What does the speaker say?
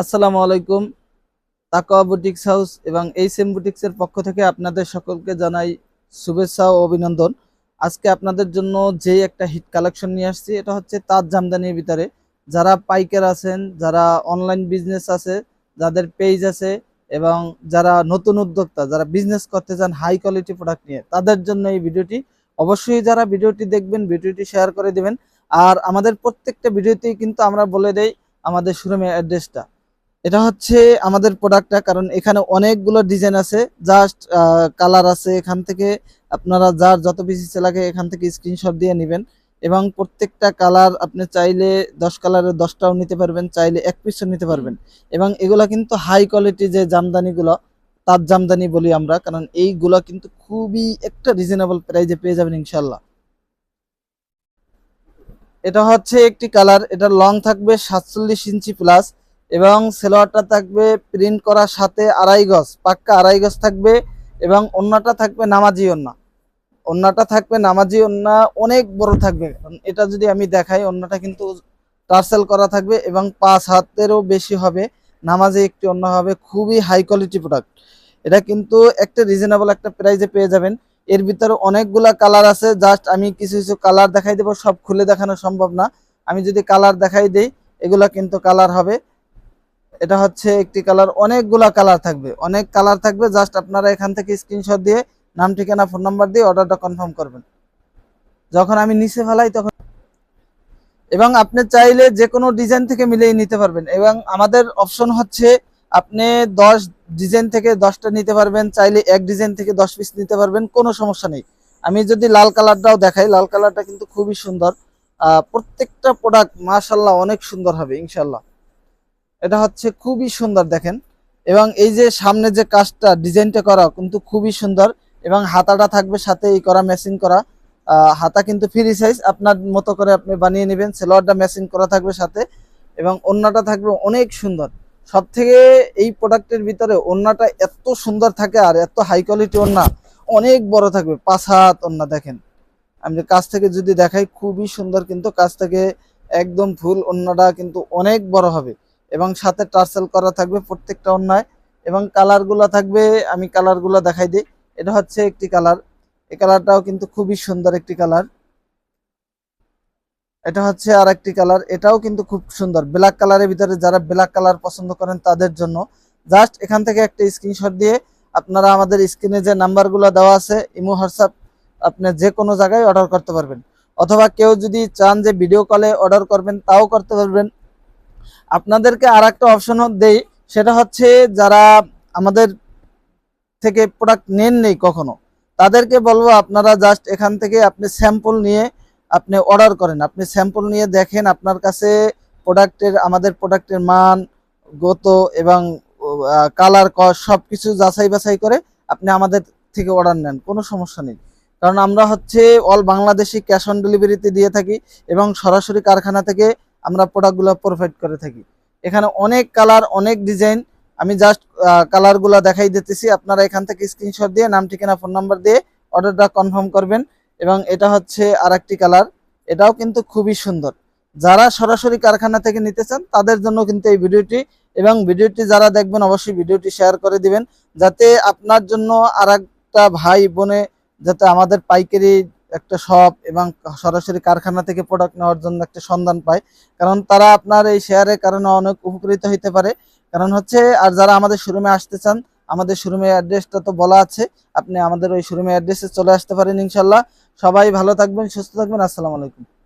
আসসালামু আলাইকুম। Taqwa boutiques house এবং এইচ এম বুটিক্সের পক্ষ থেকে আপনাদের সকলকে জানাই শুভেচ্ছা ও অভিনন্দন। আজকে আপনাদের জন্য যে একটা হিট কালেকশন নিয়ে আসছি, এটা হচ্ছে তাজ জামদানির ভিতরে। যারা পাইকার আছেন, যারা অনলাইন বিজনেস আছে, যাদের পেজ আছে এবং যারা নতুন উদ্যোক্তা, যারা বিজনেস করতে চান হাই কোয়ালিটি প্রোডাক্ট নিয়ে, তাদের জন্য এই ভিডিওটি অবশ্যই যারা ভিডিওটি দেখবেন, ভিডিওটি শেয়ার করে দেবেন। আর আমাদের প্রত্যেকটা ভিডিওতেই কিন্তু আমরা বলে দেই আমাদের শোরুমের অ্যাড্রেসটা। এটা হচ্ছে আমাদের প্রোডাক্টটা কারণ এখানে অনেকগুলো ডিজাইন আছে। জাস্ট কালার আছে এখান থেকে। আপনারা যার যত বেশি লাগে এখান থেকে স্ক্রিনশট দিয়ে নেবেন। এবং প্রত্যেকটা কালার আপনি চাইলে দশ কালারের দশটাও নিতে পারবেন, চাইলে এক পিসও নিতে পারবেন। এবং এগুলা কিন্তু হাই কোয়ালিটি যে জামদানিগুলো, তার জামদানি বলি আমরা, কারণ এইগুলো কিন্তু খুবই একটা রিজনেবল প্রাইজে পেয়ে যাবেন ইনশাল্লাহ এটা হচ্ছে একটি কালার এটা লং থাকবে সাতচল্লিশ ইঞ্চি প্লাস এবং সেলোয়ারটা থাকবে প্রিন্ট করার সাথে আড়াই গজ, পাক্কা আড়াই গজ থাকবে এবং অন্যটা থাকবে নামাজি ওন্না। অন্যটা থাকবে নামাজি ওন্না অনেক বড় থাকবে। এটা যদি আমি দেখাই অন্যটা কিন্তু টার্সেল করা থাকবে এবং পাঁচ হাতেরও বেশি হবে। নামাজে একটি অন্য হবে, খুবই হাই কোয়ালিটি প্রোডাক্ট এটা কিন্তু একটা রিজনেবল একটা প্রাইজে পেয়ে যাবেন। এর ভিতরে অনেকগুলা কালার আছে জাস্ট আমি কিছু কিছু কালার দেখাই দেবো, সব খুলে দেখানো সম্ভব না। আমি যদি কালার দেখাই দেই, এগুলা কিন্তু কালার হবে। এটা হচ্ছে একটি কালার, অনেকগুলা কালার থাকবে। অনেক কালার থাকবে, জাস্ট আপনারা এখান থেকে স্ক্রিনশট দিয়ে নাম, ঠিকানা, ফোন নাম্বার দিয়ে অর্ডারটা কনফার্ম করবেন। যখন আমি নিচে ফেলাই তখন এবং আপনি চাইলে যে কোনো ডিজাইন থেকে মিলিয়ে নিতে পারবেন এবং আমাদের অপশন হচ্ছে আপনি দশ ডিজাইন থেকে দশটা নিতে পারবেন, চাইলে এক ডিজাইন থেকে দশ পিস নিতে পারবেন, কোনো সমস্যা নেই। আমি যদি লাল কালারটাও দেখাই, লাল কালারটা কিন্তু খুবই সুন্দর। প্রত্যেকটা প্রোডাক্ট মাশাল্লাহ অনেক সুন্দর হবে ইনশাল্লাহ এটা হচ্ছে খুবই সুন্দর দেখেন। এবং এই যে সামনে যে কাজটা, ডিজাইনটা করা কিন্তু খুবই সুন্দর এবং হাতাটা থাকবে সাথে এই করা ম্যাচিং করা। হাতা কিন্তু ফ্রি সাইজ আপনার মতো করে আপনি বানিয়ে নেবেন, সেলোয়ারটা ম্যাচিং করা থাকবে সাথে এবং ওন্নাটা থাকবে অনেক সুন্দর। সব থেকে এই প্রোডাক্টের ভিতরে ওন্নাটা এত সুন্দর থাকে আর এত হাই কোয়ালিটি ওন্না, অনেক বড় থাকবে, পাঁচ হাত ওন্না দেখেন। আমি কাছ থেকে যদি দেখাই, খুবই সুন্দর কিন্তু কাছ থেকে একদম ফুল ওন্নাটা কিন্তু অনেক বড় হবে। এবং সাথে টার্সেল করা থাকবে প্রত্যেকটা অন্যায়। এবং কালারগুলো থাকবে, আমি কালারগুলো দেখাই দিই। এটা হচ্ছে একটি কালার এই কালারটাও কিন্তু খুবই সুন্দর একটি কালার এটা হচ্ছে আর একটি কালার এটাও কিন্তু খুব সুন্দর। ব্ল্যাক কালারের ভিতরে যারা ব্ল্যাক কালার পছন্দ করেন তাদের জন্য। জাস্ট এখান থেকে একটা স্ক্রিনশট দিয়ে আপনারা আমাদের স্ক্রিনে যে নাম্বারগুলো দেওয়া আছে, ইমো, হোয়াটসঅ্যাপ, আপনি যে কোনো জায়গায় অর্ডার করতে পারবেন। অথবা কেউ যদি চান যে ভিডিও কলে অর্ডার করবেন, তাও করতে পারবেন। আপনাদেরকে আর একটা অপশন দেই, সেটা হচ্ছে যারা আমাদের থেকে প্রোডাক্ট নেন নেই কখনো, তাদেরকে বলব আপনারা জাস্ট এখান থেকে আপনি স্যাম্পল নিয়ে আপনি অর্ডার করেন। আপনি স্যাম্পল নিয়ে দেখেন আপনার কাছে প্রোডাক্টের আমাদের প্রোডাক্টের মান, গত এবং কালার সব কিছু যাচাই বাছাই করে আপনি আমাদের থেকে অর্ডার নেন, কোনো সমস্যা নেই। কারণ আমরা হচ্ছে অল বাংলাদেশি ক্যাশ অন ডেলিভারিতে দিয়ে থাকি এবং সরাসরি কারখানা থেকে আমরা প্রোডাক্টগুলো প্রোভাইড করে থাকি। এখানে অনেক কালার অনেক ডিজাইন আমি জাস্ট কালারগুলো দেখাই দিতেছি। আপনারা এখান থেকে স্ক্রিনশট দিয়ে, নাম, ঠিকানা ফোন নাম্বার দিয়ে অর্ডারটা কনফার্ম করবেন। এবং এটা হচ্ছে আর কালার এটাও কিন্তু খুবই সুন্দর। যারা সরাসরি কারখানা থেকে নিতে চান, তাদের জন্য কিন্তু এই ভিডিওটি। এবং ভিডিওটি যারা দেখবেন, অবশ্যই ভিডিওটি শেয়ার করে দিবেন। যাতে আপনার জন্য আর ভাই বোনে যাতে আমাদের পাইকারি একটা শপ এবং সরাসরি কারখানা থেকে প্রোডাক্ট নেওয়ার জন্য একটা সন্ধান পায়। কারণ তারা আপনার এই শেয়ারের কারণে অনেক উপকৃত হইতে পারে। কারণ হচ্ছে, আর যারা আমাদের শোরুমে আসতে চান, আমাদের শোরুমের অ্যাড্রেসটা তো বলা আছে। আপনি আমাদের ওই শোরুমের অ্যাড্রেসে চলে আসতে পারেন ইনশাল্লাহ সবাই ভালো থাকবেন, সুস্থ থাকবেন। আসসালামু আলাইকুম।